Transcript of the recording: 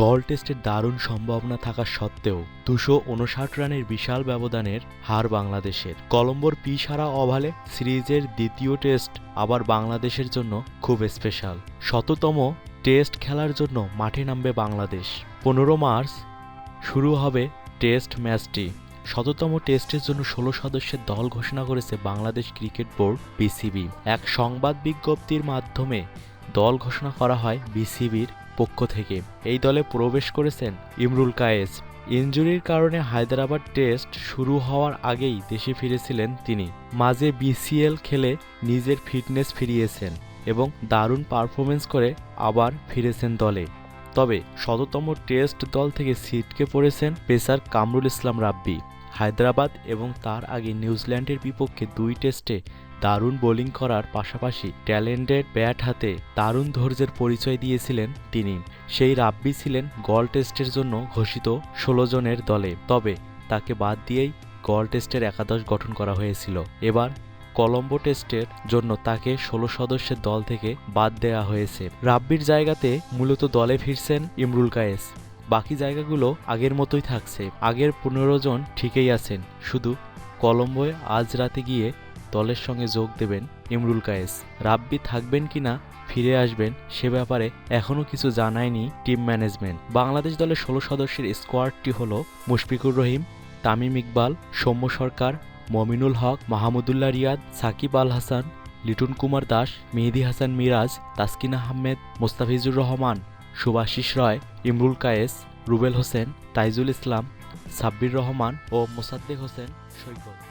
গল টেস্টের দারুণ সম্ভাবনা থাকা সত্ত্বেও দুশো উনষাট রানের বিশাল ব্যবধানের হার বাংলাদেশের। কলম্বোর পি সারা ওভালে সিরিজের দ্বিতীয় টেস্ট আবার বাংলাদেশের জন্য খুব স্পেশাল। শততম টেস্ট খেলার জন্য মাঠে নামবে বাংলাদেশ। পনেরো মার্চ শুরু হবে টেস্ট ম্যাচটি। শততম টেস্টের জন্য ষোলো সদস্যের দল ঘোষণা করেছে বাংলাদেশ ক্রিকেট বোর্ড, বিসিবি। এক সংবাদ বিজ্ঞপ্তির মাধ্যমে দল ঘোষণা করা হয় বিসিবির পক্ষ থেকে এই দলে প্রবেশ করেছেন ইমরুল কায়েস। ইনজুরির কারণে হায়দ্রাবাদ টেস্ট শুরু হওয়ার আগেই দেশে ফিরেছিলেন তিনি। মাঝে বিসিএল খেলে নিজের ফিটনেস ফিরিয়েছেন এবং দারুণ পারফরমেন্স করে আবার ফিরেছেন দলে। তবে শততম টেস্ট দল থেকে সিটকে পড়েছেন পেসার কামরুল ইসলাম রাব্বি। হায়দ্রাবাদ এবং তার আগে নিউজিল্যান্ডের বিপক্ষে দুই টেস্টে দারুণ বোলিং করার পাশাপাশি ট্যালেন্টেড ব্যাট হাতে দারুণ ধৈর্যের পরিচয় দিয়েছিলেন তিনি। সেই রাব্বি ছিলেন গল টেস্টের জন্য ঘোষিত ষোলো জনের দলে। তবে তাকে বাদ দিয়েই গল টেস্টের একাদশ গঠন করা হয়েছিল। এবার কলম্বো টেস্টের জন্য তাকে ষোলো সদস্যের দল থেকে বাদ দেওয়া হয়েছে। রাব্বির জায়গাতে মূলত দলে ফিরছেন ইমরুল কায়েস। বাকি জায়গাগুলো আগের মতোই থাকছে। আগের পনেরো জন ঠিকই আছেন। শুধু কলম্বোয় আজ রাতে গিয়ে দলের সঙ্গে যোগ দেবেন ইমরুল কায়েস। রাব্বি থাকবেন কিনা ফিরে আসবেন সে ব্যাপারে এখনও কিছু জানায়নি টিম ম্যানেজমেন্ট। বাংলাদেশ দলের ষোলো সদস্যের স্কোয়াডটি হল মুশফিকুর রহিম, তামিম ইকবাল, সৌম্য সরকার, মমিনুল হক, মাহমুদুল্লাহ রিয়াদ, সাকিব আল হাসান, লিটন কুমার দাস, মেহেদি হাসান মিরাজ, তাসকিন আহমেদ, মোস্তাফিজুর রহমান, সুভাশিস রয়, ইমরুল কায়েস, রুবেল হোসেন, তাইজুল ইসলাম, সাব্বির রহমান ও মোসাদ্দেক হোসেন সৈকত।